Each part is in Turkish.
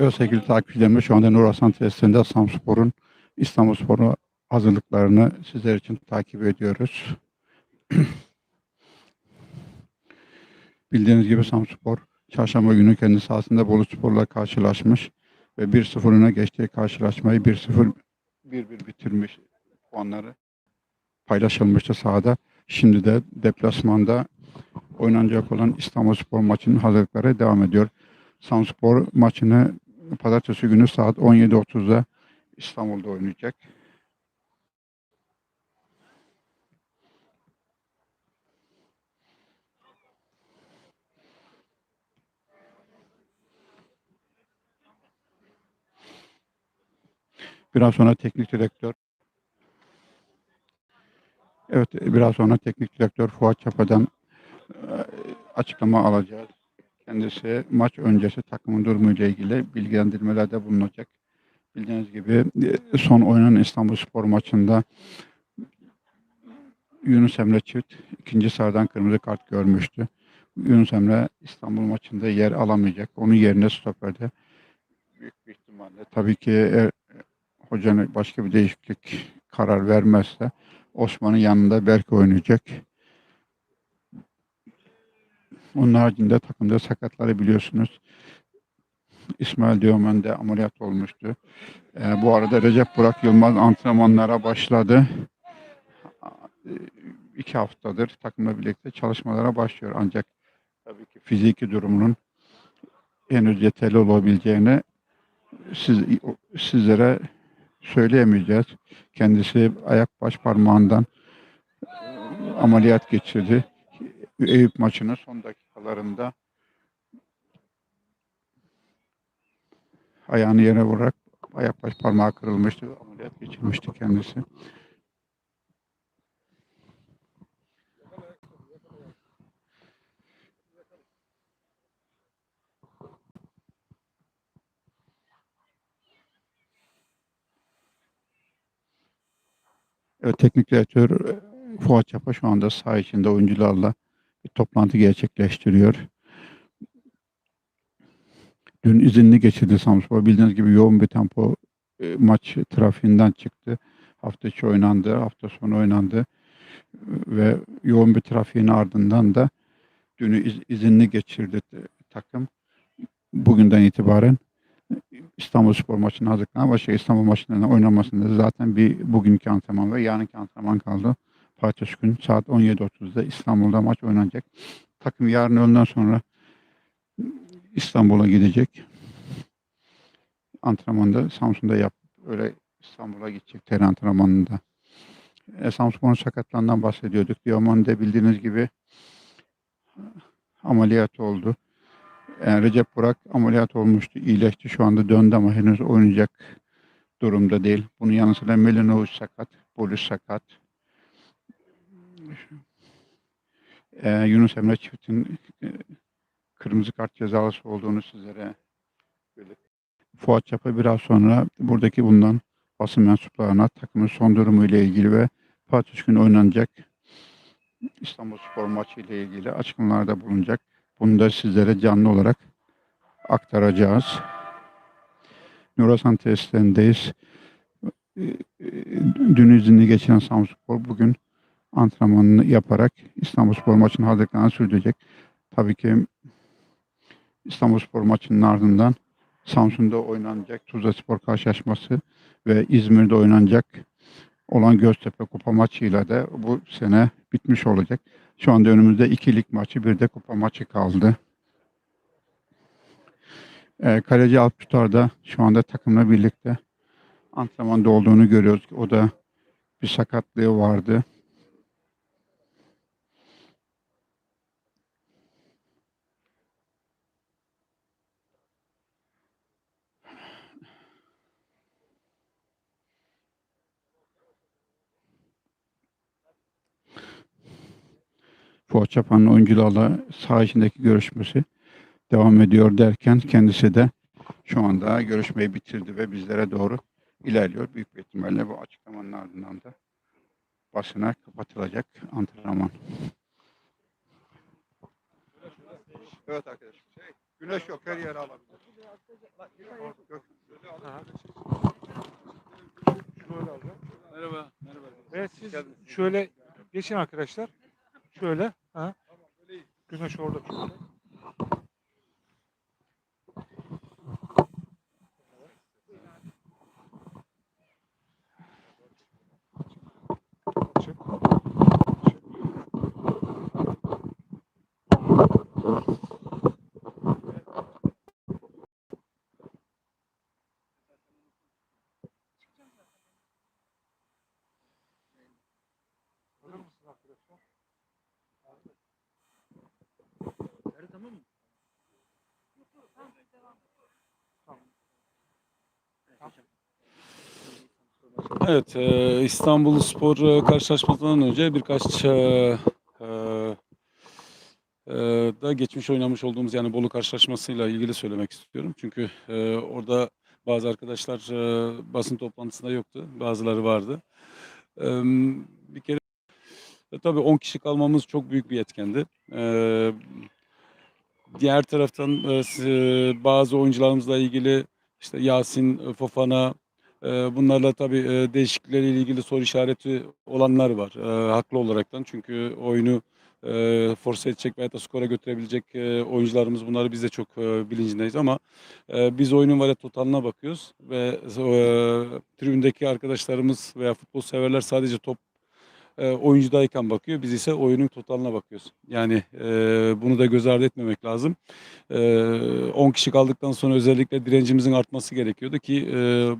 Evet sevgili takipçilerimiz şu anda Nur Hasan testinde Samspor'un İstanbulspor'u hazırlıklarını sizler için takip ediyoruz. Bildiğiniz gibi Samspor çarşamba günü kendi sahasında Bolu Spor'la karşılaşmış ve 1-0 öne geçtiği karşılaşmayı 1-0 1-1 bitirmiş puanları paylaşılmıştı sahada. Şimdi de deplasmanda oynanacak olan İstanbulspor maçının hazırlıkları devam ediyor. Samspor maçını pazartesi günü saat 17.30'da İstanbul'da oynayacak. Biraz sonra teknik direktör Evet, biraz sonra teknik direktör Fuat Çapa'dan e, açıklama alacağız. Kendisi maç öncesi takımın durumu ile ilgili bilgilendirmelerde bulunacak. Bildiğiniz gibi e, son oynanan İstanbul Spor maçında Yunus Emre Çift ikinci sarıdan kırmızı kart görmüştü. Yunus Emre İstanbul maçında yer alamayacak. Onun yerine stoperde büyük bir ihtimalle tabii ki e, hocanın başka bir değişiklik karar vermezse Osman'ın yanında belki oynayacak. Onun haricinde takımda sakatları biliyorsunuz. İsmail Diyomen de ameliyat olmuştu. Ee, bu arada Recep Burak Yılmaz antrenmanlara başladı. Ee, iki haftadır takımla birlikte çalışmalara başlıyor. Ancak tabii ki fiziki durumunun henüz yeterli olabileceğini siz, sizlere söyleyemeyeceğiz. Kendisi ayak baş parmağından ameliyat geçirdi. Eyüp maçının son dakikalarında ayağını yere vurarak ayak baş parmağı kırılmıştı. Ameliyat geçirmişti kendisi. Evet, teknik direktör Fuat Çapa şu anda saha içinde oyuncularla toplantı gerçekleştiriyor. Dün izinli geçirdi Samspor. Bildiğiniz gibi yoğun bir tempo e, maç trafiğinden çıktı. Hafta içi oynandı, hafta sonu oynandı ve yoğun bir trafiğin ardından da dünü iz, izinli geçirdi e, takım. Bugünden itibaren İstanbul Spor maçına hazırlanan başka İstanbul maçlarına oynamasında zaten bir bugünkü antrenman ve yarınki antrenman kaldı. Pazartesi gün saat 17.30'da İstanbul'da maç oynanacak. Takım yarın öğleden sonra İstanbul'a gidecek. Antrenmanda Samsun'da yap öyle İstanbul'a gidecek ter antrenmanında. E, Samsun'un sakatlarından bahsediyorduk. Diyamon'da bildiğiniz gibi ameliyat oldu. Yani Recep Burak ameliyat olmuştu, iyileşti. Şu anda döndü ama henüz oynayacak durumda değil. Bunun yanı sıra Melinovic sakat, Bolis sakat. Ee, Yunus Emre Çift'in e, kırmızı kart cezalısı olduğunu sizlere. Fuat Çapa biraz sonra buradaki bundan basın mensuplarına takımın son durumu ile ilgili ve Fatih gün oynanacak İstanbul Spor maçı ile ilgili açıklamalarda bulunacak. Bunu da sizlere canlı olarak aktaracağız. Nurasan testlerindeyiz. Dün izinli geçiren Samspor bugün antrenmanını yaparak İstanbulspor maçının hazırlıklarını sürdürecek. Tabii ki İstanbulspor maçının ardından Samsun'da oynanacak Tuzla Spor karşılaşması ve İzmir'de oynanacak olan Göztepe Kupa maçıyla da bu sene bitmiş olacak. Şu anda önümüzde iki lig maçı, bir de kupa maçı kaldı. E, kaleci Alptutar da şu anda takımla birlikte antrenmanda olduğunu görüyoruz. O da bir sakatlığı vardı. Fuat Çapan'ın oyuncularla saha içindeki görüşmesi devam ediyor derken kendisi de şu anda görüşmeyi bitirdi ve bizlere doğru ilerliyor. Büyük bir ihtimalle bu açıklamanın ardından da basına kapatılacak antrenman. Evet arkadaşlar. Güneş yok her yere alabilir. Merhaba. Merhaba. Evet siz şöyle geçin arkadaşlar. Şöyle. Ha. Güneş orada. Evet, e, İstanbul Spor e, karşılaşmasından önce birkaç e, e, e, da geçmiş oynamış olduğumuz yani Bolu karşılaşmasıyla ilgili söylemek istiyorum. Çünkü e, orada bazı arkadaşlar e, basın toplantısında yoktu, bazıları vardı. E, bir kere e, tabii 10 kişi kalmamız çok büyük bir etkendi. E, diğer taraftan e, s- bazı oyuncularımızla ilgili işte Yasin, e, Fofana, e, bunlarla tabii değişiklikleriyle ilgili soru işareti olanlar var. Haklı olaraktan çünkü oyunu e, force edecek veya da skora götürebilecek oyuncularımız bunları biz de çok bilincindeyiz ama biz oyunun var ya totaline bakıyoruz ve tribündeki arkadaşlarımız veya futbol severler sadece top e, oyuncudayken bakıyor. Biz ise oyunun totaline bakıyoruz. Yani e, bunu da göz ardı etmemek lazım. E, 10 kişi kaldıktan sonra özellikle direncimizin artması gerekiyordu ki e,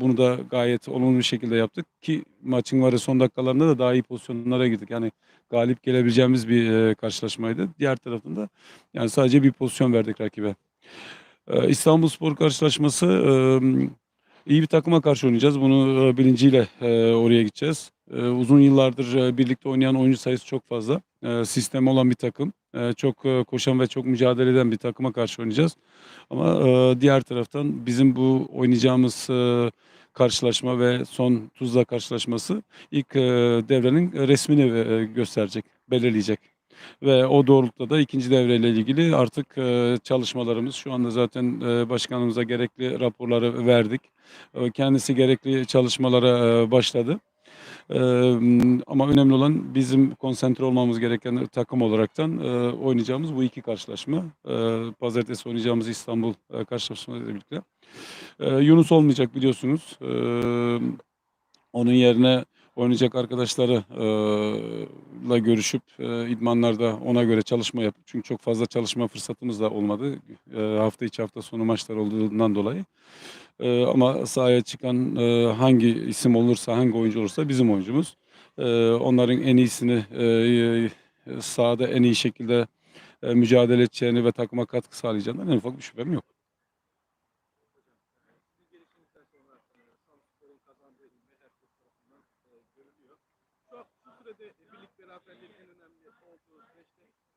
bunu da gayet olumlu bir şekilde yaptık ki maçın var son dakikalarında da daha iyi pozisyonlara girdik. Yani galip gelebileceğimiz bir e, karşılaşmaydı. Diğer tarafında yani sadece bir pozisyon verdik rakibe. E, İstanbulspor karşılaşması e, iyi bir takıma karşı oynayacağız. Bunu e, bilinciyle e, oraya gideceğiz. E, uzun yıllardır e, birlikte oynayan oyuncu sayısı çok fazla. E, sistemi olan bir takım. E, çok e, koşan ve çok mücadele eden bir takıma karşı oynayacağız. Ama e, diğer taraftan bizim bu oynayacağımız karşılaşma ve son Tuzla karşılaşması ilk devrenin resmini e, gösterecek, belirleyecek. Ve o doğrultuda da ikinci devreyle ilgili artık çalışmalarımız şu anda zaten başkanımıza gerekli raporları verdik. Kendisi gerekli çalışmalara başladı. E, Ama önemli olan bizim konsantre olmamız gereken takım olaraktan e, oynayacağımız bu iki karşılaşma. E, Pazartesi oynayacağımız İstanbul e, karşılaşmasıyla birlikte. E, Yunus olmayacak biliyorsunuz. E, Onun yerine oynayacak arkadaşları e, görüşüp e, idmanlarda ona göre çalışma yap. Çünkü çok fazla çalışma fırsatımız da olmadı. E, hafta içi hafta sonu maçlar olduğundan dolayı. E, ama sahaya çıkan e, hangi isim olursa, hangi oyuncu olursa bizim oyuncumuz. E, onların en iyisini e, sahada en iyi şekilde e, mücadele edeceğini ve takıma katkı sağlayacağından en ufak bir şüphem yok.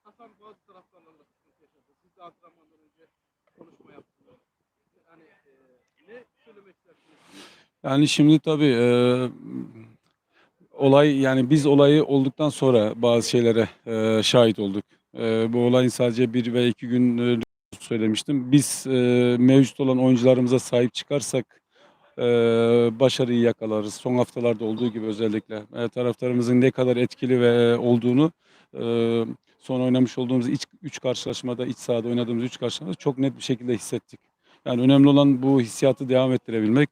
Hasan bazı taraftarlarla da sıkıntı yaşadı. Siz de antrenmandan önce konuşma yaptınız. Yani e, ne söylemek istersiniz? Yani şimdi tabii e, olay yani biz olayı olduktan sonra bazı şeylere e, şahit olduk. E, bu olayın sadece bir ve iki gün e, söylemiştim. Biz e, mevcut olan oyuncularımıza sahip çıkarsak e, başarıyı yakalarız. Son haftalarda olduğu gibi özellikle e, taraftarımızın ne kadar etkili ve olduğunu e, son oynamış olduğumuz iç, üç karşılaşmada, iç sahada oynadığımız üç karşılaşmada çok net bir şekilde hissettik. Yani önemli olan bu hissiyatı devam ettirebilmek.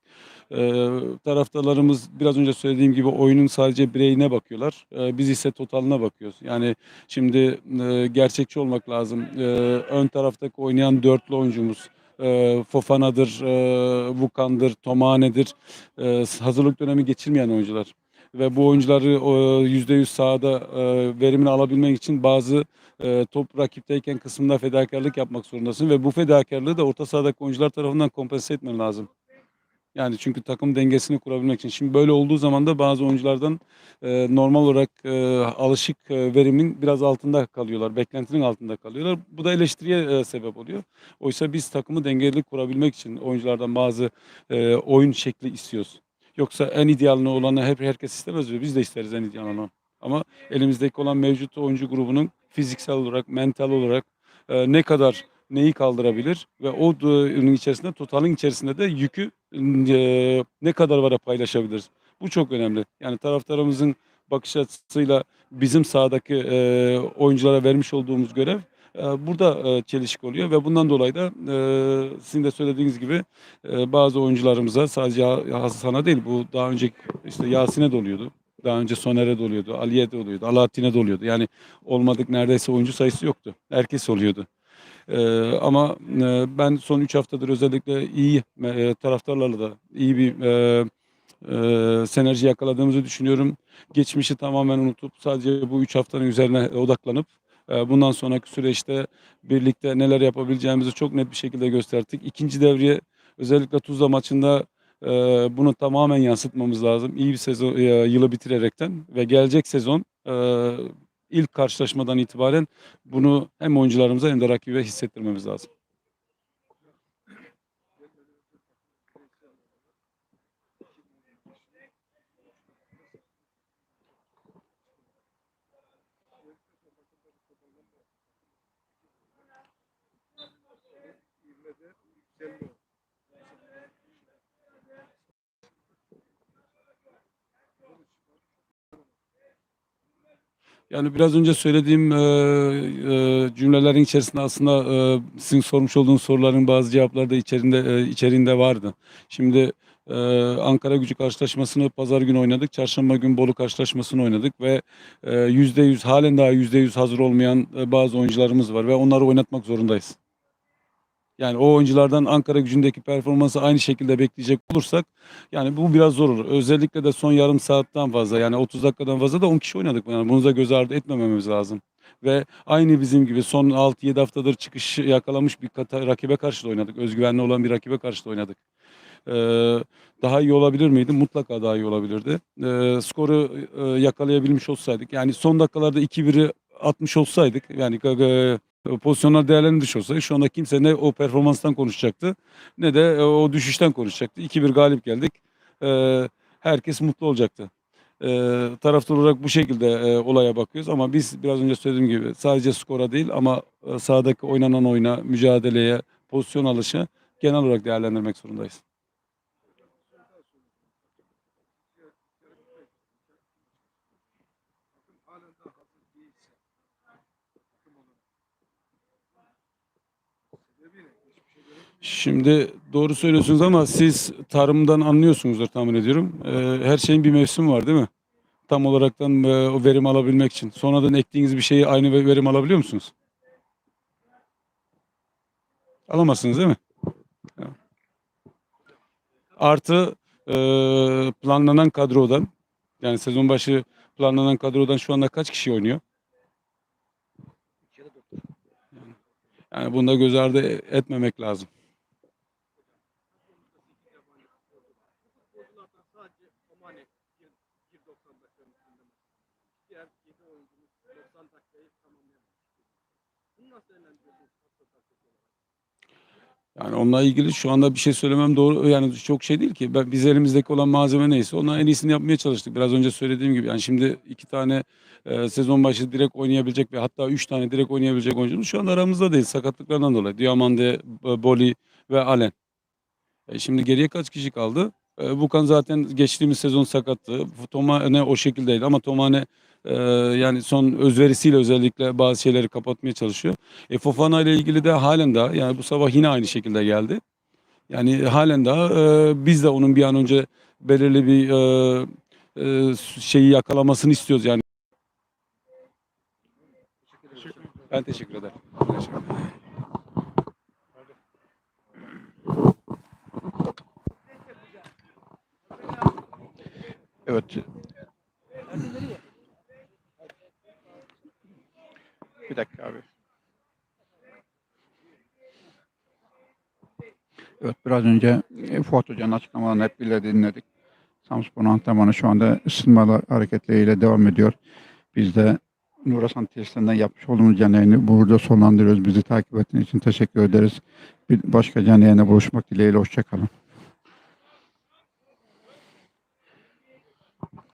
Ee, taraftarlarımız biraz önce söylediğim gibi oyunun sadece bireyine bakıyorlar. Ee, biz ise totaline bakıyoruz. Yani şimdi e, gerçekçi olmak lazım. Ee, ön taraftaki oynayan dörtlü oyuncumuz e, Fofana'dır, e, Vukan'dır, Tomane'dir. E, hazırlık dönemi geçirmeyen oyuncular. Ve bu oyuncuları e, %100 sahada e, verimini alabilmek için bazı e, top rakipteyken kısmında fedakarlık yapmak zorundasın. Ve bu fedakarlığı da orta sahadaki oyuncular tarafından kompense etmen lazım. Yani çünkü takım dengesini kurabilmek için. Şimdi böyle olduğu zaman da bazı oyunculardan e, normal olarak e, alışık e, verimin biraz altında kalıyorlar. Beklentinin altında kalıyorlar. Bu da eleştiriye e, sebep oluyor. Oysa biz takımı dengeli kurabilmek için oyunculardan bazı e, oyun şekli istiyoruz. Yoksa en idealini olanı hep herkes istemez ve biz de isteriz en ideal olanı. Ama elimizdeki olan mevcut oyuncu grubunun fiziksel olarak, mental olarak e, ne kadar neyi kaldırabilir ve o ürünün içerisinde totalin içerisinde de yükü e, ne kadar vara paylaşabiliriz. Bu çok önemli. Yani taraftarımızın bakış açısıyla bizim sahadaki e, oyunculara vermiş olduğumuz görev burada e, çelişik oluyor ve bundan dolayı da e, sizin de söylediğiniz gibi e, bazı oyuncularımıza sadece Hasan'a değil bu daha önce işte Yasin'e de oluyordu. Daha önce Soner'e de oluyordu, Ali'ye de oluyordu, Alaaddin'e de oluyordu. Yani olmadık neredeyse oyuncu sayısı yoktu. Herkes oluyordu. Ee, ama e, ben son 3 haftadır özellikle iyi e, taraftarlarla da iyi bir e, e, sinerji yakaladığımızı düşünüyorum. Geçmişi tamamen unutup sadece bu 3 haftanın üzerine odaklanıp bundan sonraki süreçte birlikte neler yapabileceğimizi çok net bir şekilde gösterdik. İkinci devreye özellikle Tuzla maçında e, bunu tamamen yansıtmamız lazım. İyi bir sezon e, yılı bitirerekten ve gelecek sezon e, ilk karşılaşmadan itibaren bunu hem oyuncularımıza hem de rakibe hissettirmemiz lazım. Yani biraz önce söylediğim e, e, cümlelerin içerisinde aslında e, sizin sormuş olduğunuz soruların bazı cevapları da içerisinde e, içeriğinde vardı. Şimdi e, Ankara Gücü karşılaşmasını pazar günü oynadık. Çarşamba gün Bolu karşılaşmasını oynadık ve e, yüzde yüz halen daha yüzde yüz hazır olmayan e, bazı oyuncularımız var ve onları oynatmak zorundayız. Yani o oyunculardan Ankara gücündeki performansı aynı şekilde bekleyecek olursak yani bu biraz zor olur. Özellikle de son yarım saatten fazla yani 30 dakikadan fazla da 10 kişi oynadık. Yani bunu da göz ardı etmememiz lazım. Ve aynı bizim gibi son 6-7 haftadır çıkış yakalamış bir kata, rakibe karşı da oynadık. Özgüvenli olan bir rakibe karşı da oynadık. Ee, daha iyi olabilir miydi? Mutlaka daha iyi olabilirdi. Ee, skoru e, yakalayabilmiş olsaydık yani son dakikalarda 2-1'i atmış olsaydık yani pozisyonlar değerlendirmiş olsaydı şu anda kimse ne o performanstan konuşacaktı ne de e, o düşüşten konuşacaktı. 2-1 galip geldik. Ee, herkes mutlu olacaktı. Ee, taraftar olarak bu şekilde e, olaya bakıyoruz ama biz biraz önce söylediğim gibi sadece skora değil ama e, sahadaki oynanan oyuna, mücadeleye, pozisyon alışı genel olarak değerlendirmek zorundayız. halen daha hazır değilse takım olarak sebebi ne? Hiçbir şey göremedim. Şimdi doğru söylüyorsunuz ama siz tarımdan anlıyorsunuzdur tahmin ediyorum. Ee, her şeyin bir mevsimi var değil mi? Tam olaraktan e, o verim alabilmek için. Sonradan ektiğiniz bir şeyi aynı ve- verim alabiliyor musunuz? Alamazsınız değil mi? Artı e, planlanan kadrodan yani sezon başı planlanan kadrodan şu anda kaç kişi oynuyor? Yani bunu da göz ardı etmemek lazım. Yani onunla ilgili şu anda bir şey söylemem doğru yani çok şey değil ki. Ben, biz elimizdeki olan malzeme neyse ona en iyisini yapmaya çalıştık. Biraz önce söylediğim gibi yani şimdi iki tane e, sezon başı direkt oynayabilecek ve hatta üç tane direkt oynayabilecek oyuncumuz şu anda aramızda değil sakatlıklardan dolayı. Diamande, Boli ve Allen. E, şimdi geriye kaç kişi kaldı? E, Bukan zaten geçtiğimiz sezon sakattı. Tomane o şekildeydi ama Tomane e, yani son özverisiyle özellikle bazı şeyleri kapatmaya çalışıyor. E, Fofana ile ilgili de halen daha yani bu sabah yine aynı şekilde geldi. Yani halen daha e, biz de onun bir an önce belirli bir e, e, şeyi yakalamasını istiyoruz yani. Ben teşekkür ederim. Teşekkür ederim. Evet. Bir dakika abi. Evet biraz önce e, Fuat Hoca'nın açıklamalarını hep birlikte dinledik. Samspor'un antrenmanı şu anda ısınmalı hareketleriyle devam ediyor. Biz de Nurasan tesislerinden yapmış olduğumuz canlı burada sonlandırıyoruz. Bizi takip ettiğiniz için teşekkür ederiz. Bir başka canlı buluşmak dileğiyle. Hoşçakalın.